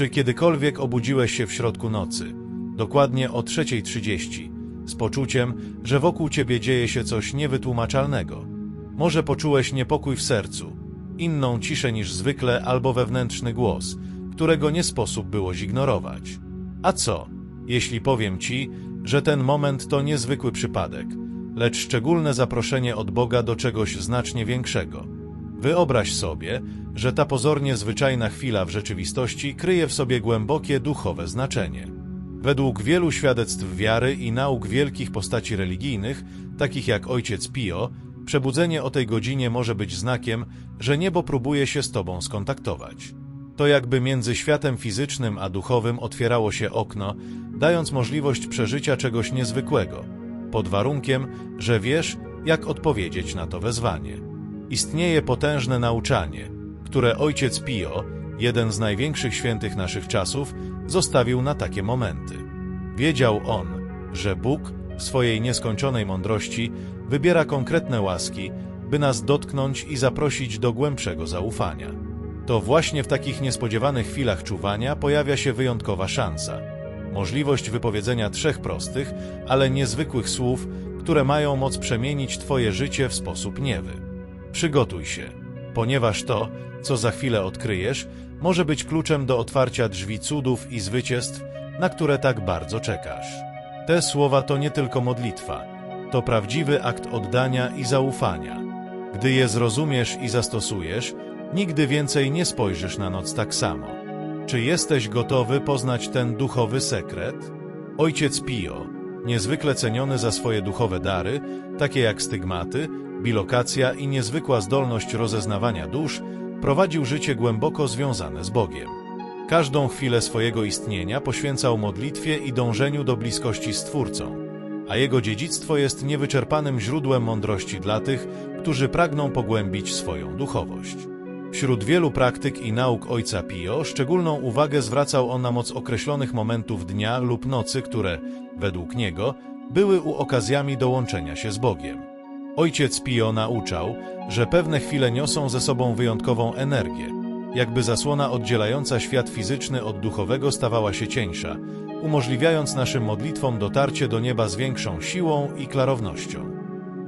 Czy kiedykolwiek obudziłeś się w środku nocy, dokładnie o 3.30, z poczuciem, że wokół ciebie dzieje się coś niewytłumaczalnego? Może poczułeś niepokój w sercu, inną ciszę niż zwykle albo wewnętrzny głos, którego nie sposób było zignorować. A co, jeśli powiem ci, że ten moment to niezwykły przypadek, lecz szczególne zaproszenie od Boga do czegoś znacznie większego? Wyobraź sobie, że ta pozornie zwyczajna chwila w rzeczywistości kryje w sobie głębokie duchowe znaczenie. Według wielu świadectw wiary i nauk wielkich postaci religijnych, takich jak ojciec Pio, przebudzenie o tej godzinie może być znakiem, że niebo próbuje się z tobą skontaktować. To jakby między światem fizycznym a duchowym otwierało się okno, dając możliwość przeżycia czegoś niezwykłego, pod warunkiem, że wiesz, jak odpowiedzieć na to wezwanie. Istnieje potężne nauczanie, które ojciec Pio, jeden z największych świętych naszych czasów, zostawił na takie momenty. Wiedział on, że Bóg w swojej nieskończonej mądrości wybiera konkretne łaski, by nas dotknąć i zaprosić do głębszego zaufania. To właśnie w takich niespodziewanych chwilach czuwania pojawia się wyjątkowa szansa. Możliwość wypowiedzenia trzech prostych, ale niezwykłych słów, które mają moc przemienić Twoje życie w sposób niewy. Przygotuj się, ponieważ to, co za chwilę odkryjesz, może być kluczem do otwarcia drzwi cudów i zwycięstw, na które tak bardzo czekasz. Te słowa to nie tylko modlitwa, to prawdziwy akt oddania i zaufania. Gdy je zrozumiesz i zastosujesz, nigdy więcej nie spojrzysz na noc tak samo. Czy jesteś gotowy poznać ten duchowy sekret? Ojciec Pio, niezwykle ceniony za swoje duchowe dary, takie jak stygmaty, bilokacja i niezwykła zdolność rozeznawania dusz, prowadził życie głęboko związane z Bogiem. Każdą chwilę swojego istnienia poświęcał modlitwie i dążeniu do bliskości z Twórcą, a jego dziedzictwo jest niewyczerpanym źródłem mądrości dla tych, którzy pragną pogłębić swoją duchowość. Wśród wielu praktyk i nauk ojca Pio szczególną uwagę zwracał on na moc określonych momentów dnia lub nocy, które, według niego, były u okazjami do łączenia się z Bogiem. Ojciec Pio nauczał, że pewne chwile niosą ze sobą wyjątkową energię, jakby zasłona oddzielająca świat fizyczny od duchowego stawała się cieńsza, umożliwiając naszym modlitwom dotarcie do nieba z większą siłą i klarownością.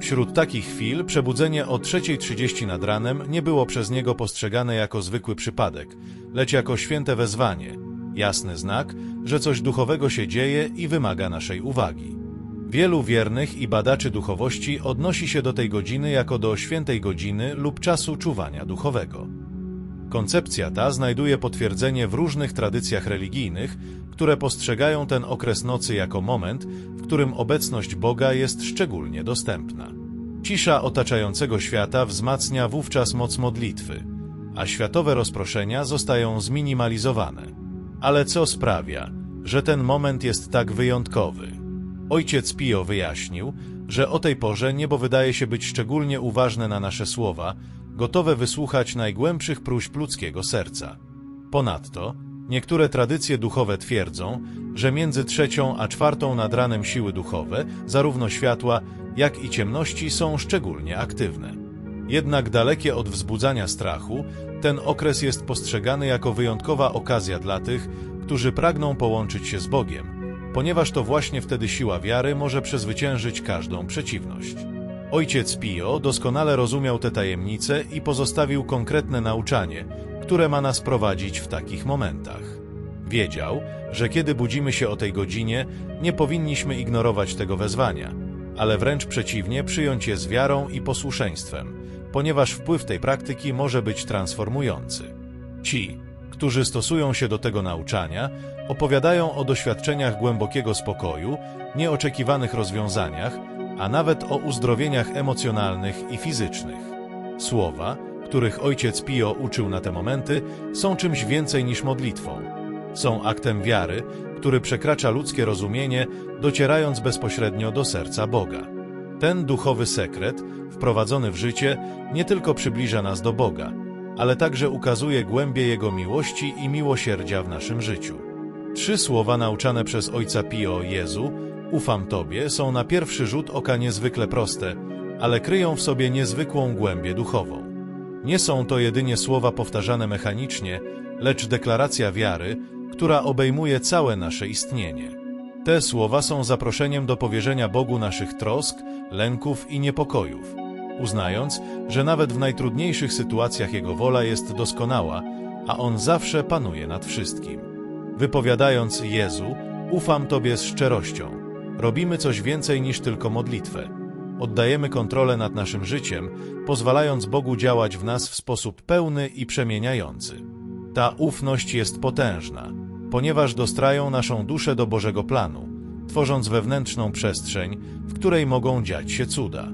Wśród takich chwil przebudzenie o 3.30 nad ranem nie było przez niego postrzegane jako zwykły przypadek, lecz jako święte wezwanie, jasny znak, że coś duchowego się dzieje i wymaga naszej uwagi. Wielu wiernych i badaczy duchowości odnosi się do tej godziny jako do świętej godziny lub czasu czuwania duchowego. Koncepcja ta znajduje potwierdzenie w różnych tradycjach religijnych, które postrzegają ten okres nocy jako moment, w którym obecność Boga jest szczególnie dostępna. Cisza otaczającego świata wzmacnia wówczas moc modlitwy, a światowe rozproszenia zostają zminimalizowane. Ale co sprawia, że ten moment jest tak wyjątkowy? Ojciec Pio wyjaśnił, że o tej porze niebo wydaje się być szczególnie uważne na nasze słowa, gotowe wysłuchać najgłębszych próśb ludzkiego serca. Ponadto, niektóre tradycje duchowe twierdzą, że między trzecią a czwartą nad ranem siły duchowe, zarówno światła, jak i ciemności są szczególnie aktywne. Jednak dalekie od wzbudzania strachu, ten okres jest postrzegany jako wyjątkowa okazja dla tych, którzy pragną połączyć się z Bogiem, ponieważ to właśnie wtedy siła wiary może przezwyciężyć każdą przeciwność. Ojciec Pio doskonale rozumiał te tajemnice i pozostawił konkretne nauczanie, które ma nas prowadzić w takich momentach. Wiedział, że kiedy budzimy się o tej godzinie, nie powinniśmy ignorować tego wezwania, ale wręcz przeciwnie przyjąć je z wiarą i posłuszeństwem, ponieważ wpływ tej praktyki może być transformujący. Ci, którzy stosują się do tego nauczania, opowiadają o doświadczeniach głębokiego spokoju, nieoczekiwanych rozwiązaniach, a nawet o uzdrowieniach emocjonalnych i fizycznych. Słowa, których ojciec Pio uczył na te momenty, są czymś więcej niż modlitwą. Są aktem wiary, który przekracza ludzkie rozumienie, docierając bezpośrednio do serca Boga. Ten duchowy sekret, wprowadzony w życie, nie tylko przybliża nas do Boga, ale także ukazuje głębie Jego miłości i miłosierdzia w naszym życiu. Trzy słowa nauczane przez ojca Pio Jezu, ufam Tobie, są na pierwszy rzut oka niezwykle proste, ale kryją w sobie niezwykłą głębię duchową. Nie są to jedynie słowa powtarzane mechanicznie, lecz deklaracja wiary, która obejmuje całe nasze istnienie. Te słowa są zaproszeniem do powierzenia Bogu naszych trosk, lęków i niepokojów, uznając, że nawet w najtrudniejszych sytuacjach Jego wola jest doskonała, a On zawsze panuje nad wszystkim. Wypowiadając Jezu, ufam Tobie z szczerością. Robimy coś więcej niż tylko modlitwę. Oddajemy kontrolę nad naszym życiem, pozwalając Bogu działać w nas w sposób pełny i przemieniający. Ta ufność jest potężna, ponieważ dostrają naszą duszę do Bożego planu, tworząc wewnętrzną przestrzeń, w której mogą dziać się cuda.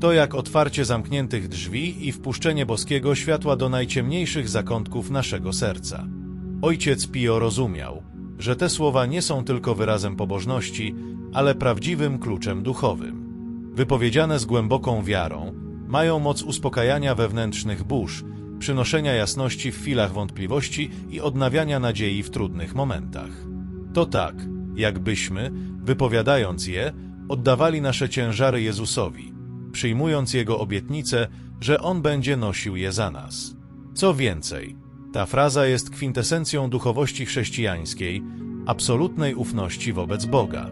To jak otwarcie zamkniętych drzwi i wpuszczenie boskiego światła do najciemniejszych zakątków naszego serca. Ojciec Pio rozumiał, że te słowa nie są tylko wyrazem pobożności, ale prawdziwym kluczem duchowym. Wypowiedziane z głęboką wiarą, mają moc uspokajania wewnętrznych burz, przynoszenia jasności w chwilach wątpliwości i odnawiania nadziei w trudnych momentach. To tak, jakbyśmy, wypowiadając je, oddawali nasze ciężary Jezusowi, przyjmując Jego obietnicę, że On będzie nosił je za nas. Co więcej, ta fraza jest kwintesencją duchowości chrześcijańskiej, absolutnej ufności wobec Boga.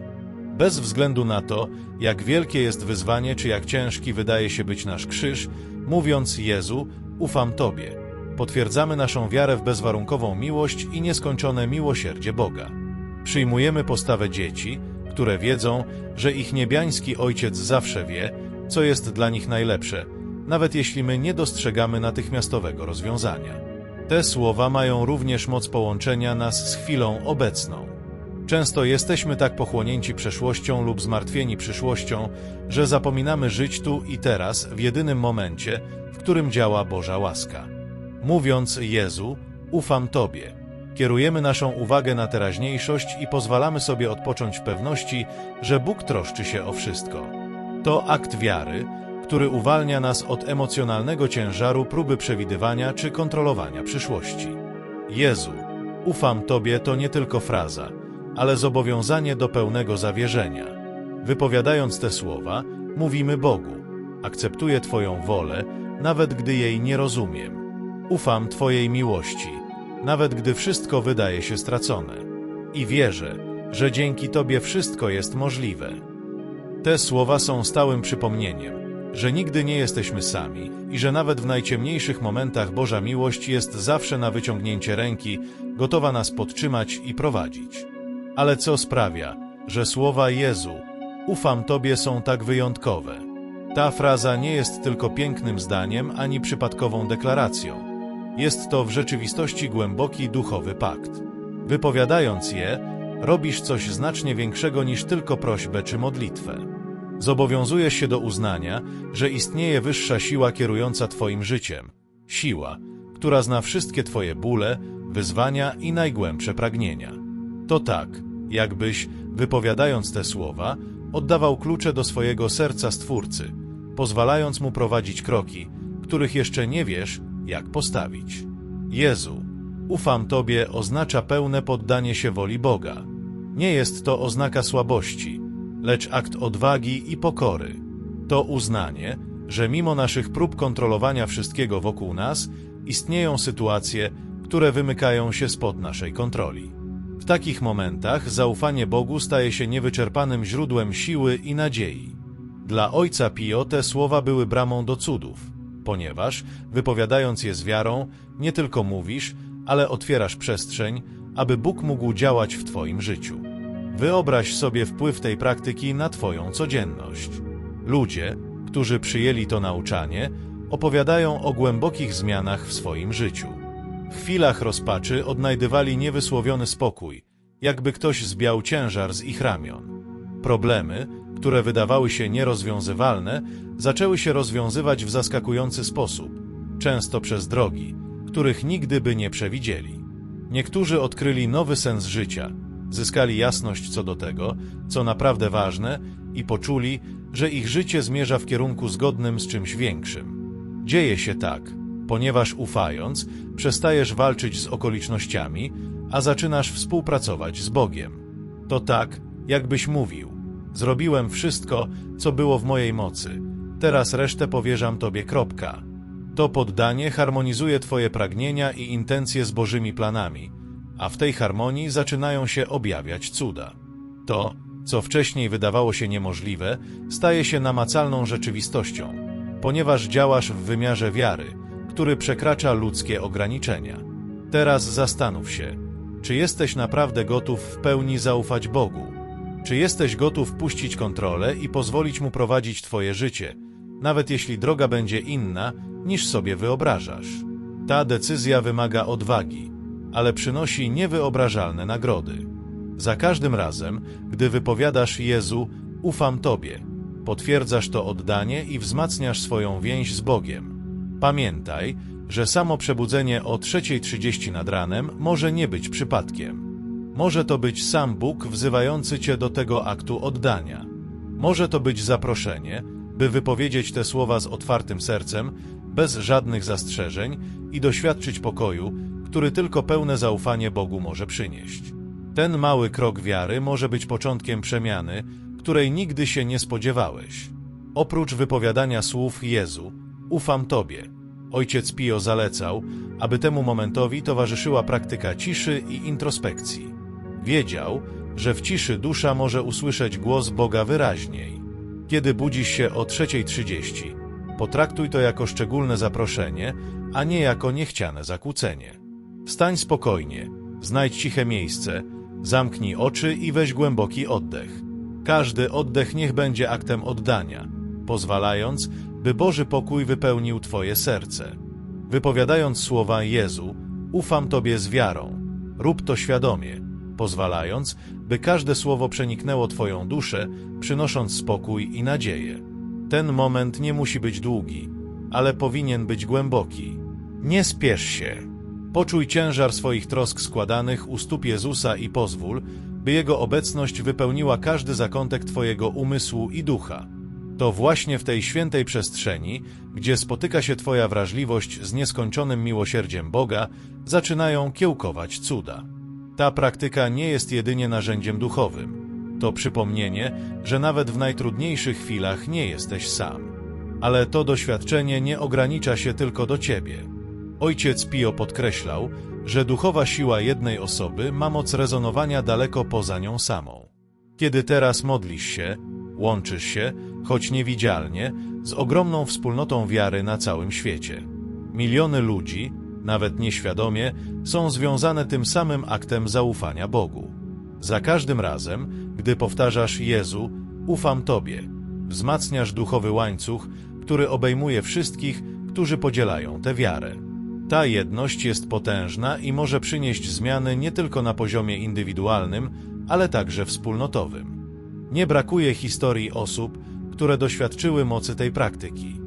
Bez względu na to, jak wielkie jest wyzwanie, czy jak ciężki wydaje się być nasz krzyż, mówiąc Jezu, ufam Tobie, potwierdzamy naszą wiarę w bezwarunkową miłość i nieskończone miłosierdzie Boga. Przyjmujemy postawę dzieci, które wiedzą, że ich niebiański Ojciec zawsze wie, co jest dla nich najlepsze, nawet jeśli my nie dostrzegamy natychmiastowego rozwiązania. Te słowa mają również moc połączenia nas z chwilą obecną. Często jesteśmy tak pochłonięci przeszłością lub zmartwieni przyszłością, że zapominamy żyć tu i teraz w jedynym momencie, w którym działa Boża łaska. Mówiąc Jezu, ufam Tobie, kierujemy naszą uwagę na teraźniejszość i pozwalamy sobie odpocząć w pewności, że Bóg troszczy się o wszystko. To akt wiary, który uwalnia nas od emocjonalnego ciężaru próby przewidywania czy kontrolowania przyszłości. Jezu, ufam Tobie to nie tylko fraza, ale zobowiązanie do pełnego zawierzenia. Wypowiadając te słowa, mówimy Bogu: Akceptuję Twoją wolę, nawet gdy jej nie rozumiem. Ufam Twojej miłości, nawet gdy wszystko wydaje się stracone. I wierzę, że dzięki Tobie wszystko jest możliwe. Te słowa są stałym przypomnieniem, że nigdy nie jesteśmy sami i że nawet w najciemniejszych momentach Boża miłość jest zawsze na wyciągnięcie ręki, gotowa nas podtrzymać i prowadzić. Ale co sprawia, że słowa Jezu, ufam Tobie są tak wyjątkowe? Ta fraza nie jest tylko pięknym zdaniem ani przypadkową deklaracją. Jest to w rzeczywistości głęboki duchowy pakt. Wypowiadając je, robisz coś znacznie większego niż tylko prośbę czy modlitwę. Zobowiązujesz się do uznania, że istnieje wyższa siła kierująca Twoim życiem. Siła, która zna wszystkie Twoje bóle, wyzwania i najgłębsze pragnienia. To tak, jakbyś, wypowiadając te słowa, oddawał klucze do swojego serca Stwórcy, pozwalając mu prowadzić kroki, których jeszcze nie wiesz, jak postawić. Jezu, ufam Tobie oznacza pełne poddanie się woli Boga. Nie jest to oznaka słabości, lecz akt odwagi i pokory. To uznanie, że mimo naszych prób kontrolowania wszystkiego wokół nas, istnieją sytuacje, które wymykają się spod naszej kontroli. W takich momentach zaufanie Bogu staje się niewyczerpanym źródłem siły i nadziei. Dla ojca Pio te słowa były bramą do cudów, ponieważ, wypowiadając je z wiarą, nie tylko mówisz, ale otwierasz przestrzeń, aby Bóg mógł działać w Twoim życiu. Wyobraź sobie wpływ tej praktyki na Twoją codzienność. Ludzie, którzy przyjęli to nauczanie, opowiadają o głębokich zmianach w swoim życiu. W chwilach rozpaczy odnajdywali niewysłowiony spokój, jakby ktoś zbiał ciężar z ich ramion. Problemy, które wydawały się nierozwiązywalne, zaczęły się rozwiązywać w zaskakujący sposób, często przez drogi, których nigdy by nie przewidzieli. Niektórzy odkryli nowy sens życia, zyskali jasność co do tego, co naprawdę ważne i poczuli, że ich życie zmierza w kierunku zgodnym z czymś większym. Dzieje się tak, ponieważ ufając, przestajesz walczyć z okolicznościami, a zaczynasz współpracować z Bogiem. To tak, jakbyś mówił: Zrobiłem wszystko, co było w mojej mocy. Teraz resztę powierzam Tobie. Kropka. To poddanie harmonizuje Twoje pragnienia i intencje z Bożymi planami, a w tej harmonii zaczynają się objawiać cuda. To, co wcześniej wydawało się niemożliwe, staje się namacalną rzeczywistością, ponieważ działasz w wymiarze wiary, który przekracza ludzkie ograniczenia. Teraz zastanów się, czy jesteś naprawdę gotów w pełni zaufać Bogu? Czy jesteś gotów puścić kontrolę i pozwolić Mu prowadzić Twoje życie, nawet jeśli droga będzie inna, niż sobie wyobrażasz? Ta decyzja wymaga odwagi, ale przynosi niewyobrażalne nagrody. Za każdym razem, gdy wypowiadasz Jezu, ufam Tobie, potwierdzasz to oddanie i wzmacniasz swoją więź z Bogiem. Pamiętaj, że samo przebudzenie o 3.30 nad ranem może nie być przypadkiem. Może to być sam Bóg wzywający Cię do tego aktu oddania. Może to być zaproszenie, by wypowiedzieć te słowa z otwartym sercem, bez żadnych zastrzeżeń i doświadczyć pokoju, który tylko pełne zaufanie Bogu może przynieść. Ten mały krok wiary może być początkiem przemiany, której nigdy się nie spodziewałeś. Oprócz wypowiadania słów Jezu, ufam Tobie. Ojciec Pio zalecał, aby temu momentowi towarzyszyła praktyka ciszy i introspekcji. Wiedział, że w ciszy dusza może usłyszeć głos Boga wyraźniej. Kiedy budzisz się o 3.30, potraktuj to jako szczególne zaproszenie, a nie jako niechciane zakłócenie. Wstań spokojnie, znajdź ciche miejsce, zamknij oczy i weź głęboki oddech. Każdy oddech niech będzie aktem oddania, pozwalając, by Boży pokój wypełnił Twoje serce. Wypowiadając słowa Jezu, ufam Tobie z wiarą. Rób to świadomie, pozwalając, by każde słowo przeniknęło Twoją duszę, przynosząc spokój i nadzieję. Ten moment nie musi być długi, ale powinien być głęboki. Nie spiesz się. Poczuj ciężar swoich trosk składanych u stóp Jezusa i pozwól, by Jego obecność wypełniła każdy zakątek Twojego umysłu i ducha. To właśnie w tej świętej przestrzeni, gdzie spotyka się Twoja wrażliwość z nieskończonym miłosierdziem Boga, zaczynają kiełkować cuda. Ta praktyka nie jest jedynie narzędziem duchowym. To przypomnienie, że nawet w najtrudniejszych chwilach nie jesteś sam. Ale to doświadczenie nie ogranicza się tylko do Ciebie. Ojciec Pio podkreślał, że duchowa siła jednej osoby ma moc rezonowania daleko poza nią samą. Kiedy teraz modlisz się, łączysz się, choć niewidzialnie, z ogromną wspólnotą wiary na całym świecie. Miliony ludzi, nawet nieświadomie, są związane tym samym aktem zaufania Bogu. Za każdym razem, gdy powtarzasz Jezu, ufam Tobie, wzmacniasz duchowy łańcuch, który obejmuje wszystkich, którzy podzielają tę wiarę. Ta jedność jest potężna i może przynieść zmiany nie tylko na poziomie indywidualnym, ale także wspólnotowym. Nie brakuje historii osób, które doświadczyły mocy tej praktyki.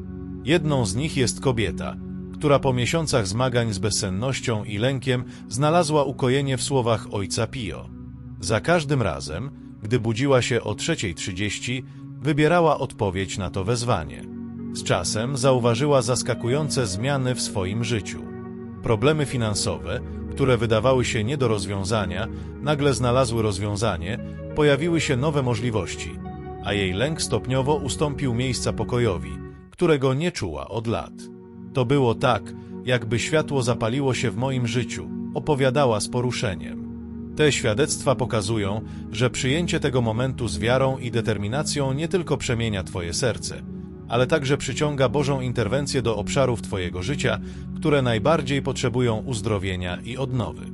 Jedną z nich jest kobieta, która po miesiącach zmagań z bezsennością i lękiem znalazła ukojenie w słowach ojca Pio. Za każdym razem, gdy budziła się o 3.30, wybierała odpowiedź na to wezwanie. Z czasem zauważyła zaskakujące zmiany w swoim życiu. Problemy finansowe, które wydawały się nie do rozwiązania, nagle znalazły rozwiązanie, pojawiły się nowe możliwości, a jej lęk stopniowo ustąpił miejsca pokojowi, którego nie czuła od lat. To było tak, jakby światło zapaliło się w moim życiu, opowiadała z poruszeniem. Te świadectwa pokazują, że przyjęcie tego momentu z wiarą i determinacją nie tylko przemienia Twoje serce, ale także przyciąga Bożą interwencję do obszarów Twojego życia, które najbardziej potrzebują uzdrowienia i odnowy.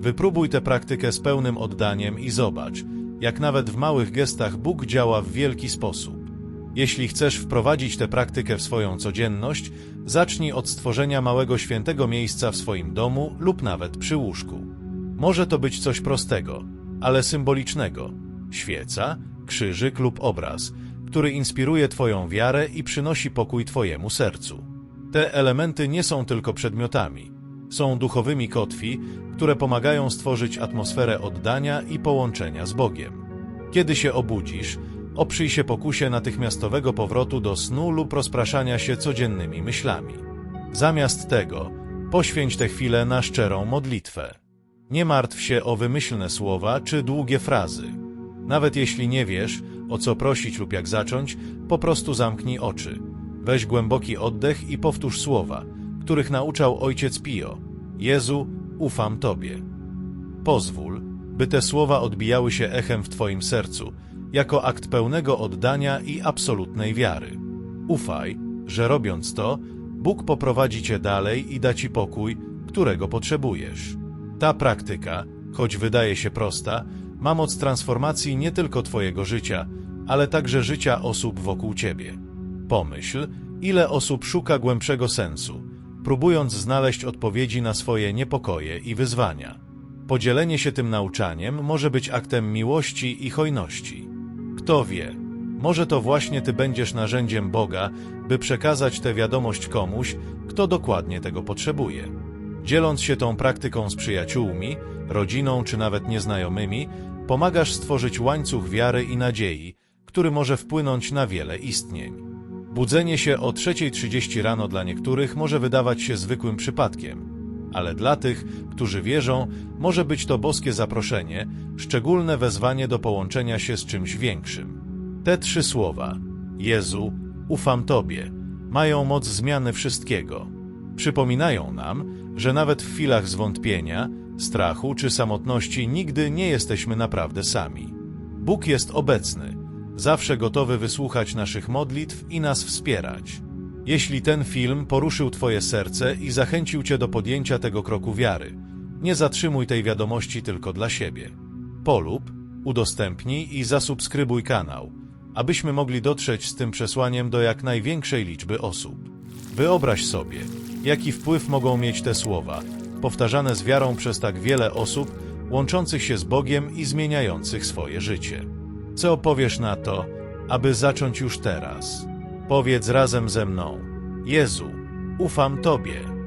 Wypróbuj tę praktykę z pełnym oddaniem i zobacz, jak nawet w małych gestach Bóg działa w wielki sposób. Jeśli chcesz wprowadzić tę praktykę w swoją codzienność, zacznij od stworzenia małego świętego miejsca w swoim domu lub nawet przy łóżku. Może to być coś prostego, ale symbolicznego. Świeca, krzyżyk lub obraz – który inspiruje Twoją wiarę i przynosi pokój Twojemu sercu. Te elementy nie są tylko przedmiotami. Są duchowymi kotwi, które pomagają stworzyć atmosferę oddania i połączenia z Bogiem. Kiedy się obudzisz, oprzyj się pokusie natychmiastowego powrotu do snu lub rozpraszania się codziennymi myślami. Zamiast tego, poświęć tę chwilę na szczerą modlitwę. Nie martw się o wymyślne słowa czy długie frazy. Nawet jeśli nie wiesz, o co prosić lub jak zacząć, po prostu zamknij oczy. Weź głęboki oddech i powtórz słowa, których nauczał ojciec Pio. Jezu, ufam Tobie. Pozwól, by te słowa odbijały się echem w Twoim sercu, jako akt pełnego oddania i absolutnej wiary. Ufaj, że robiąc to, Bóg poprowadzi Cię dalej i da Ci pokój, którego potrzebujesz. Ta praktyka, choć wydaje się prosta, ma moc transformacji nie tylko Twojego życia, ale także życia osób wokół Ciebie. Pomyśl, ile osób szuka głębszego sensu, próbując znaleźć odpowiedzi na swoje niepokoje i wyzwania. Podzielenie się tym nauczaniem może być aktem miłości i hojności. Kto wie, może to właśnie Ty będziesz narzędziem Boga, by przekazać tę wiadomość komuś, kto dokładnie tego potrzebuje. Dzieląc się tą praktyką z przyjaciółmi, rodziną czy nawet nieznajomymi, pomagasz stworzyć łańcuch wiary i nadziei, który może wpłynąć na wiele istnień. Budzenie się o 3.30 rano dla niektórych może wydawać się zwykłym przypadkiem, ale dla tych, którzy wierzą, może być to boskie zaproszenie, szczególne wezwanie do połączenia się z czymś większym. Te trzy słowa Jezu, ufam Tobie mają moc zmiany wszystkiego. Przypominają nam, że nawet w chwilach zwątpienia, strachu czy samotności nigdy nie jesteśmy naprawdę sami. Bóg jest obecny, zawsze gotowy wysłuchać naszych modlitw i nas wspierać. Jeśli ten film poruszył Twoje serce i zachęcił Cię do podjęcia tego kroku wiary, nie zatrzymuj tej wiadomości tylko dla siebie. Polub, udostępnij i zasubskrybuj kanał, abyśmy mogli dotrzeć z tym przesłaniem do jak największej liczby osób. Wyobraź sobie, jaki wpływ mogą mieć te słowa, powtarzane z wiarą przez tak wiele osób, łączących się z Bogiem i zmieniających swoje życie. Co powiesz na to, aby zacząć już teraz? Powiedz razem ze mną: Jezu, ufam Tobie.